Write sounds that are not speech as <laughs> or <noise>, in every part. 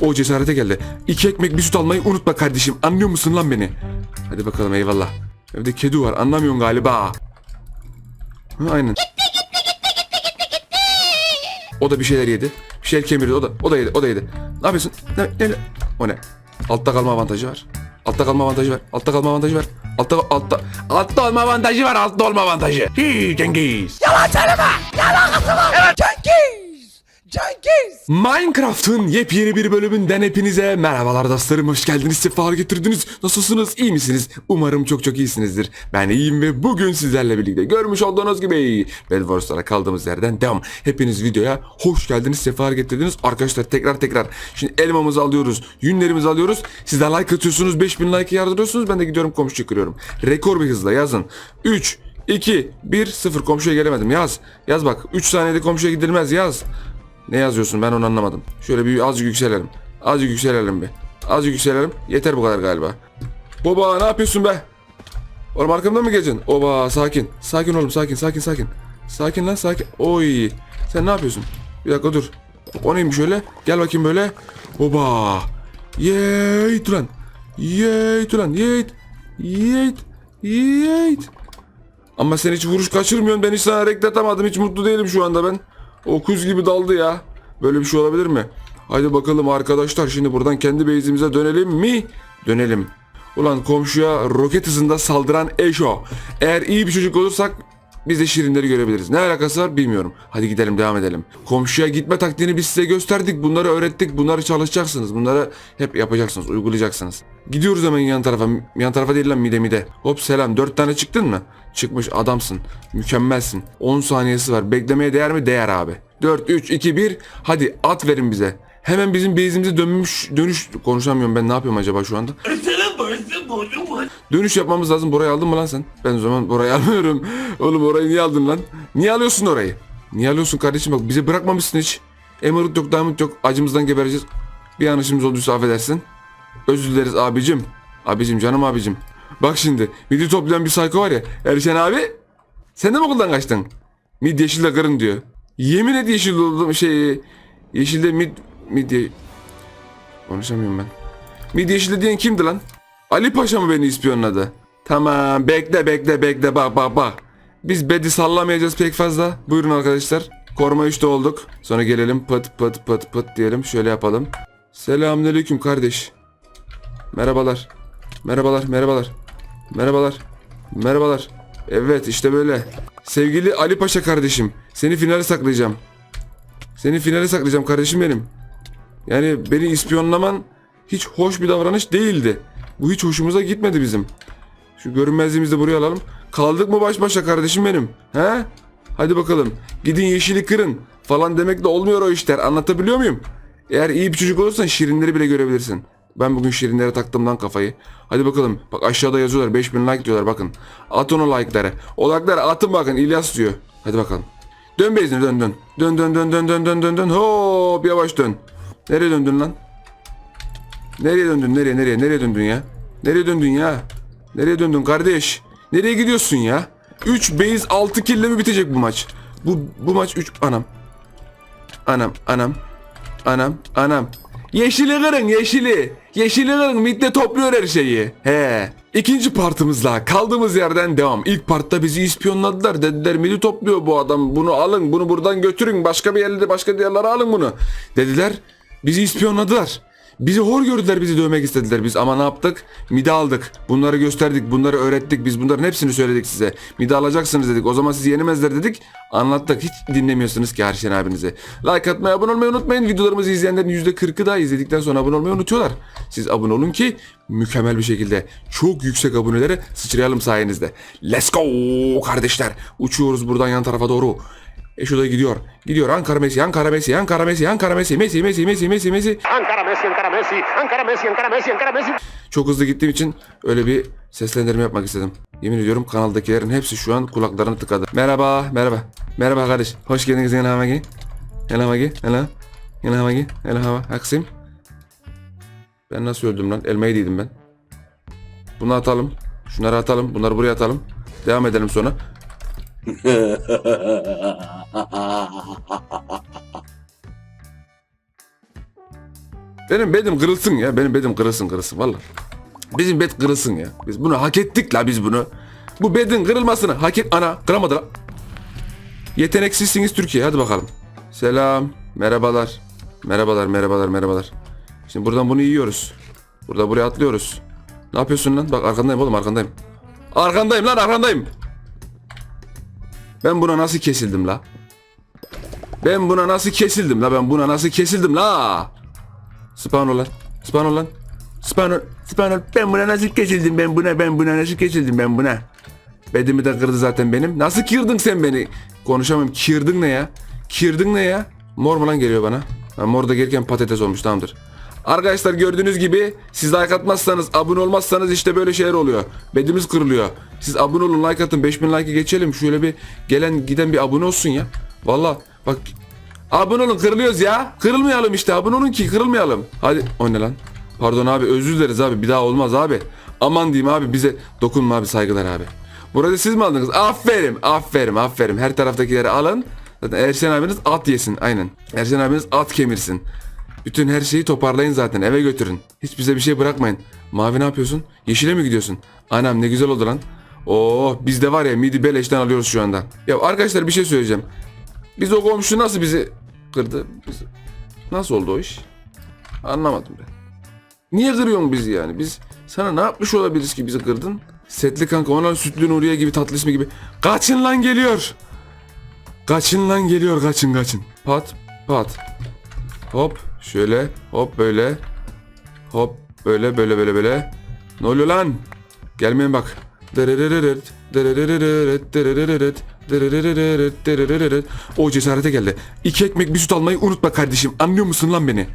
O cesarete geldi. İki ekmek bir süt almayı unutma kardeşim. Anlıyor musun lan beni? Hadi bakalım eyvallah. Evde kedi var anlamıyorsun galiba. Ha, aynen. O da bir şeyler yedi. Bir şeyler kemirdi. O da o da yedi. O da yedi. Ne yapıyorsun? Ne, ne, o ne? Altta kalma avantajı var. Altta kalma avantajı var. Altta kalma avantajı var. Altta altta altta olma avantajı var. Altta olma avantajı. Hii Cengiz. Minecraft'ın yepyeni bir bölümünden hepinize merhabalar dostlarım. Hoş geldiniz, sefalar getirdiniz. Nasılsınız, iyi misiniz? Umarım çok çok iyisinizdir. Ben iyiyim ve bugün sizlerle birlikte görmüş olduğunuz gibi Bedwars'lara kaldığımız yerden devam. Hepiniz videoya hoş geldiniz, sefalar getirdiniz. Arkadaşlar tekrar tekrar. Şimdi elmamızı alıyoruz, yünlerimizi alıyoruz. Siz de like atıyorsunuz, 5000 like yardırıyorsunuz. Ben de gidiyorum komşu kırıyorum. Rekor bir hızla yazın. 3, 2, 1, 0 komşuya gelemedim yaz. Yaz bak 3 saniyede komşuya gidilmez yaz. Ne yazıyorsun ben onu anlamadım. Şöyle bir azıcık yükselelim. Azıcık yükselelim bir. Azıcık yükselelim. Yeter bu kadar galiba. Baba ne yapıyorsun be? Oğlum arkamdan mı geleceksin? Oba sakin. Sakin oğlum sakin sakin sakin. Sakin lan sakin. Oy. Sen ne yapıyorsun? Bir dakika dur. O neymiş öyle? Gel bakayım böyle. Oba. Yeyt lan. Yeyt lan. Yeyt. Yeyt. Yeyt. Ama sen hiç vuruş kaçırmıyorsun. Ben hiç sana reklatamadım. Hiç mutlu değilim şu anda ben. Okuz gibi daldı ya. Böyle bir şey olabilir mi? Haydi bakalım arkadaşlar şimdi buradan kendi base'imize dönelim mi? Dönelim. Ulan komşuya roket hızında saldıran Eşo. Eğer iyi bir çocuk olursak biz de şirinleri görebiliriz. Ne alakası var bilmiyorum. Hadi gidelim devam edelim. Komşuya gitme taktiğini biz size gösterdik. Bunları öğrettik. Bunları çalışacaksınız. Bunları hep yapacaksınız. Uygulayacaksınız. Gidiyoruz hemen yan tarafa. Yan tarafa değil lan mide mide. Hop selam. Dört tane çıktın mı? Çıkmış adamsın. Mükemmelsin. 10 saniyesi var. Beklemeye değer mi? Değer abi. 4, 3, 2, 1. Hadi at verin bize. Hemen bizim base'imize dönmüş dönüş konuşamıyorum ben ne yapıyorum acaba şu anda? Dönüş yapmamız lazım. Burayı aldın mı lan sen? Ben o zaman burayı <laughs> almıyorum. Oğlum orayı niye aldın lan? Niye alıyorsun orayı? Niye alıyorsun kardeşim bak bizi bırakmamışsın hiç. Emerald yok, diamond yok. Acımızdan gebereceğiz. Bir yanlışımız olduysa affedersin. Özür dileriz abicim. Abicim canım abicim. Bak şimdi midi toplayan bir psycho var ya. Erşen abi. Sen de mi okuldan kaçtın? Mid yeşilde kırın diyor. Yemin et yeşil oldum şey. Yeşilde mid mid ye- Konuşamıyorum ben. Mid yeşilde diyen kimdi lan? Ali Paşa mı beni ispiyonladı? Tamam bekle bekle bekle bak bak bak. Biz bedi sallamayacağız pek fazla. Buyurun arkadaşlar. Koruma 3'te olduk. Sonra gelelim pıt pıt pıt pıt diyelim. Şöyle yapalım. Selamünaleyküm kardeş. Merhabalar. Merhabalar merhabalar. Merhabalar. Merhabalar. Evet işte böyle. Sevgili Ali Paşa kardeşim. Seni finale saklayacağım. Seni finale saklayacağım kardeşim benim. Yani beni ispiyonlaman hiç hoş bir davranış değildi. Bu hiç hoşumuza gitmedi bizim. Şu görünmezliğimizi de buraya alalım. Kaldık mı baş başa kardeşim benim? He? Hadi bakalım. Gidin yeşili kırın falan demekle olmuyor o işler. Anlatabiliyor muyum? Eğer iyi bir çocuk olursan şirinleri bile görebilirsin. Ben bugün şirinlere taktım lan kafayı. Hadi bakalım. Bak aşağıda yazıyorlar 5000 like diyorlar bakın. Atın o like'ları. O like'ları atın bakın İlyas diyor. Hadi bakalım. Dön bezine dön dön. Dön dön dön dön dön dön dön dön. Hop yavaş dön. Nereye döndün lan? Nereye döndün? Nereye? Nereye? Nereye döndün ya? Nereye döndün ya? Nereye döndün kardeş? Nereye gidiyorsun ya? 3 base 6 kill mi bitecek bu maç? Bu bu maç 3 anam. Anam, anam. Anam, anam. Yeşili kırın, yeşili. Yeşili kırın, midde topluyor her şeyi. He. İkinci partımızla kaldığımız yerden devam. İlk partta bizi ispiyonladılar. Dediler midi topluyor bu adam. Bunu alın, bunu buradan götürün. Başka bir yerde, başka yerlere alın bunu. Dediler. Bizi ispiyonladılar. Bizi hor gördüler bizi dövmek istediler biz ama ne yaptık? Mide aldık. Bunları gösterdik bunları öğrettik biz bunların hepsini söyledik size. Mide alacaksınız dedik o zaman sizi yenemezler dedik. Anlattık hiç dinlemiyorsunuz ki Herşen abinizi. Like atmayı abone olmayı unutmayın. Videolarımızı izleyenlerin %40'ı da izledikten sonra abone olmayı unutuyorlar. Siz abone olun ki mükemmel bir şekilde çok yüksek abonelere sıçrayalım sayenizde. Let's go kardeşler. Uçuyoruz buradan yan tarafa doğru. Eşo da gidiyor. Gidiyor Ankara Messi, Ankara Messi, Ankara Messi, Ankara Messi, Messi, Messi, Messi, Messi, Messi. Ankara Messi, Ankara Messi, Ankara Messi, Ankara Messi, Ankara Messi. Çok hızlı gittiğim için öyle bir seslendirme yapmak istedim. Yemin ediyorum kanaldakilerin hepsi şu an kulaklarını tıkadı. Merhaba, merhaba. Merhaba kardeş. Hoş geldiniz Yana Magi. Yana Magi, Yana. Yana Magi, Yana Hava. Aksim. Ben nasıl öldüm lan? Elmayı yedim ben. Bunu atalım. Şunları atalım. Bunları buraya atalım. Devam edelim sonra. <laughs> Benim bedim kırılsın ya. Benim bedim kırılsın kırılsın valla. Bizim bed kırılsın ya. Biz bunu hak ettik la biz bunu. Bu bedin kırılmasını hak et... Ana kıramadı la. Yeteneksizsiniz Türkiye hadi bakalım. Selam. Merhabalar. Merhabalar merhabalar merhabalar. Şimdi buradan bunu yiyoruz. Burada buraya atlıyoruz. Ne yapıyorsun lan? Bak arkandayım oğlum arkandayım. Arkandayım lan arkandayım. Ben buna nasıl kesildim la? Ben buna nasıl kesildim la? Ben buna nasıl kesildim la? Spawn ol lan. Spawn ol lan. Spawn ol. Spawn ol. Ben buna nasıl kesildim? Ben buna ben buna nasıl kesildim? Ben buna. Bedimi de kırdı zaten benim. Nasıl kırdın sen beni? Konuşamıyorum. Kırdın ne ya? Kırdın ne ya? Mor mu lan geliyor bana? Ha, mor da gelirken patates olmuş tamamdır. Arkadaşlar gördüğünüz gibi siz like atmazsanız abone olmazsanız işte böyle şeyler oluyor. Bedimiz kırılıyor. Siz abone olun like atın 5000 like'ı geçelim. Şöyle bir gelen giden bir abone olsun ya. Valla bak abone olun kırılıyoruz ya. Kırılmayalım işte abone olun ki kırılmayalım. Hadi o ne lan? Pardon abi özür dileriz abi bir daha olmaz abi. Aman diyeyim abi bize dokunma abi saygılar abi. Burada siz mi aldınız? Aferin aferin aferin her taraftakileri alın. Zaten Erşen abiniz at yesin aynen. Erşen abiniz at kemirsin. Bütün her şeyi toparlayın zaten eve götürün. Hiç bize bir şey bırakmayın. Mavi ne yapıyorsun? Yeşile mi gidiyorsun? Anam ne güzel oldu lan. Oo biz de var ya midi beleşten alıyoruz şu anda. Ya arkadaşlar bir şey söyleyeceğim. Biz o komşu nasıl bizi kırdı? Biz... Nasıl oldu o iş? Anlamadım ben. Niye kırıyorsun bizi yani? Biz sana ne yapmış olabiliriz ki bizi kırdın? Setli kanka ona sütlü Nuriye gibi tatlı ismi gibi. Kaçın lan geliyor. Kaçın lan geliyor kaçın kaçın. Pat pat. Hop şöyle hop böyle. Hop böyle böyle böyle böyle. Ne oluyor lan? Gelmeyin bak. O cesarete geldi. İki ekmek bir süt almayı unutma kardeşim. Anlıyor musun lan beni?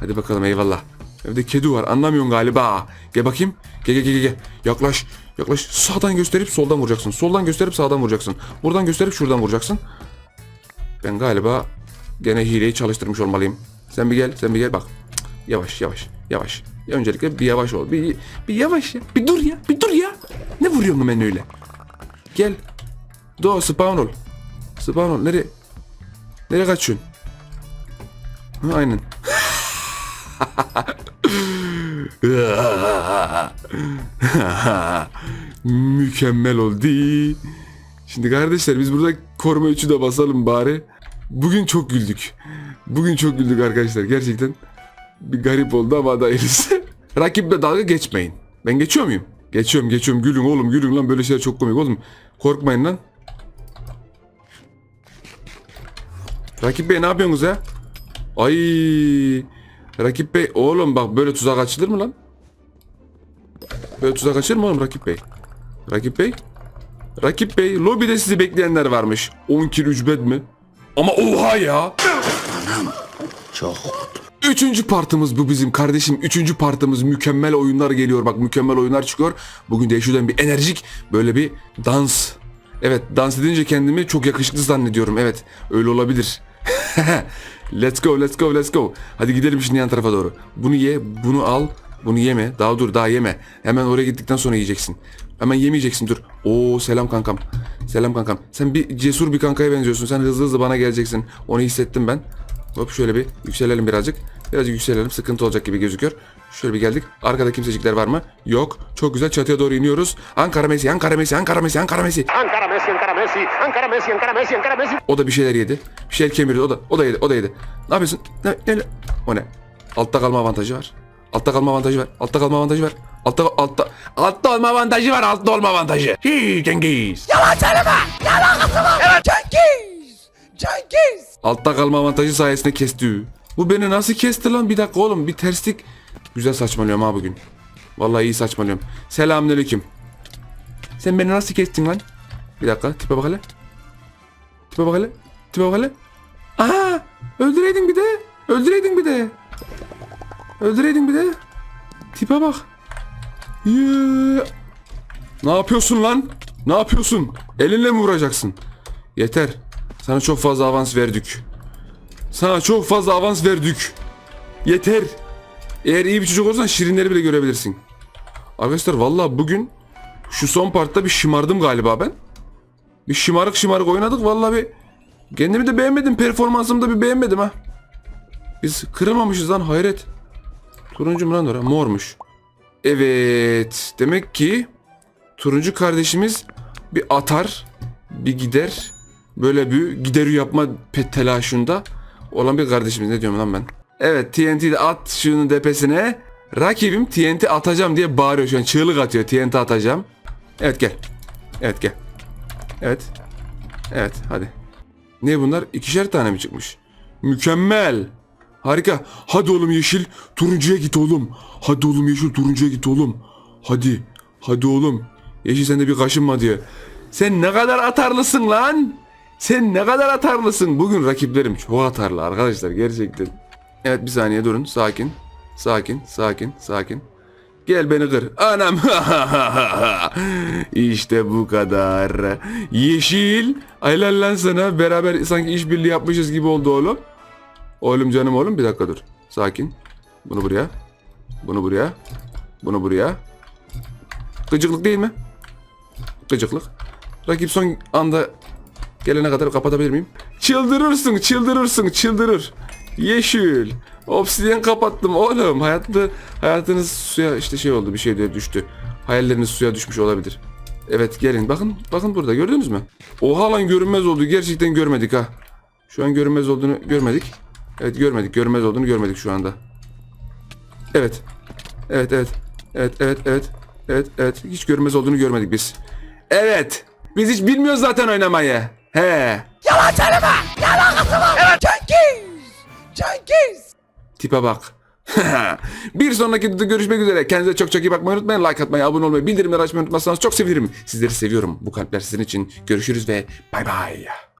Hadi bakalım eyvallah. Evde kedi var anlamıyorsun galiba. Gel bakayım. Gel gel gel gel. Yaklaş. Yaklaş. Sağdan gösterip soldan vuracaksın. Soldan gösterip sağdan vuracaksın. Buradan gösterip şuradan vuracaksın. Ben galiba gene hileyi çalıştırmış olmalıyım. Sen bir gel, sen bir gel bak. Yavaş, yavaş, yavaş. Ya öncelikle bir yavaş ol. Bir, bir yavaş ya. Bir dur ya, bir dur ya. Ne vuruyorsun ben öyle? Gel. Do, spawn ol. Spawn ol. Nereye? Nereye kaçıyorsun? Ha, aynen. <laughs> Mükemmel oldu. Şimdi kardeşler biz burada koruma 3'ü de basalım bari. Bugün çok güldük. Bugün çok güldük arkadaşlar gerçekten. Bir garip oldu ama hayırlısı. <laughs> Rakiple dalga geçmeyin. Ben geçiyor muyum? Geçiyorum geçiyorum gülün oğlum gülün lan böyle şeyler çok komik oğlum. Korkmayın lan. Rakip Bey ne yapıyorsunuz ya? Ay Rakip Bey oğlum bak böyle tuzak açılır mı lan? Böyle tuzak açılır mı oğlum Rakip Bey? Rakip Bey? Rakip Bey lobide sizi bekleyenler varmış. 10 kill 3 bed mi? Ama oha ya. Çok. Üçüncü partımız bu bizim kardeşim. Üçüncü partımız mükemmel oyunlar geliyor. Bak mükemmel oyunlar çıkıyor. Bugün değişiyordan bir enerjik böyle bir dans. Evet dans edince kendimi çok yakışıklı zannediyorum. Evet öyle olabilir. <laughs> let's go let's go let's go. Hadi gidelim şimdi yan tarafa doğru. Bunu ye bunu al. Bunu yeme. Daha dur daha yeme. Hemen oraya gittikten sonra yiyeceksin. Hemen yemeyeceksin dur. Oo selam kankam. Selam kankam. Sen bir cesur bir kankaya benziyorsun. Sen hızlı hızlı bana geleceksin. Onu hissettim ben. Hop şöyle bir yükselelim birazcık. Birazcık yükselelim. Sıkıntı olacak gibi gözüküyor. Şöyle bir geldik. Arkada kimsecikler var mı? Yok. Çok güzel çatıya doğru iniyoruz. Ankara Messi, Ankara Messi, Ankara Messi, Ankara Messi. Ankara Messi, Ankara Messi, Ankara Messi, Ankara Messi, Ankara Messi. O da bir şeyler yedi. Bir şeyler kemirdi. O da, o da yedi. O da yedi. Ne yapıyorsun? Ne, ne, o ne? Altta kalma avantajı var. Altta kalma avantajı var. Altta kalma avantajı var. Altta, altta, altta olma avantajı var. Altta olma avantajı. Hii Cengiz. Cengiz! Cengiz! Altta kalma avantajı sayesinde kesti. Bu beni nasıl kesti lan? Bir dakika oğlum bir terslik. Güzel saçmalıyorum ha bugün. Vallahi iyi saçmalıyorum. Selamünaleyküm. Sen beni nasıl kestin lan? Bir dakika tipe bak hele. Tipe bak hele. Tipe bak hele. Aha! Öldüreydin bir de. Öldüreydin bir de. Öldüreydin bir de. Tipe bak. Yeah. Ne yapıyorsun lan? Ne yapıyorsun? Elinle mi vuracaksın? Yeter. Sana çok fazla avans verdik. Sana çok fazla avans verdik. Yeter. Eğer iyi bir çocuk olursan şirinleri bile görebilirsin. Arkadaşlar vallahi bugün şu son partta bir şımardım galiba ben. Bir şımarık şımarık oynadık vallahi bir kendimi de beğenmedim performansımı da bir beğenmedim ha. Biz kırılmamışız lan hayret. Turuncu mu lan ora? Mormuş. Evet. Demek ki turuncu kardeşimiz bir atar, bir gider. Böyle bir gider yapma telaşında olan bir kardeşimiz. Ne diyorum lan ben? Evet TNT'yi de at şunun tepesine. Rakibim TNT atacağım diye bağırıyor şu an. Çığlık atıyor TNT atacağım. Evet gel. Evet gel. Evet. Evet hadi. Ne bunlar? İkişer tane mi çıkmış? Mükemmel. Harika. Hadi oğlum yeşil turuncuya git oğlum. Hadi oğlum yeşil turuncuya git oğlum. Hadi. Hadi oğlum. Yeşil sen de bir kaşınma diyor. Sen ne kadar atarlısın lan? Sen ne kadar atarlısın? Bugün rakiplerim çok atarlı arkadaşlar gerçekten. Evet bir saniye durun. Sakin. Sakin. Sakin. Sakin. Gel beni kır. Anam. <laughs> işte bu kadar. Yeşil. Aylar lan sana. Beraber sanki işbirliği yapmışız gibi oldu oğlum. Oğlum canım oğlum bir dakika dur. Sakin. Bunu buraya. Bunu buraya. Bunu buraya. Gıcıklık değil mi? Gıcıklık. Rakip son anda gelene kadar kapatabilir miyim? Çıldırırsın, çıldırırsın, çıldırır. Yeşil. Obsidiyen kapattım oğlum. Hayatta, hayatınız suya işte şey oldu bir şey diye düştü. Hayalleriniz suya düşmüş olabilir. Evet gelin bakın bakın burada gördünüz mü? Oha lan görünmez oldu gerçekten görmedik ha. Şu an görünmez olduğunu görmedik. Evet görmedik görünmez olduğunu görmedik şu anda. Evet. Evet evet. Evet evet evet. Evet evet hiç görünmez olduğunu görmedik biz. Evet. Biz hiç bilmiyoruz zaten oynamayı. He. Yalan söyleme. Ne alakası var? Evet. Cengiz. Cengiz. Tipe bak. <laughs> bir sonraki videoda görüşmek üzere. Kendinize çok çok iyi bakmayı unutmayın. Like atmayı, abone olmayı, bildirimleri açmayı unutmazsanız çok sevinirim. Sizleri seviyorum. Bu kalpler sizin için. Görüşürüz ve bay bay.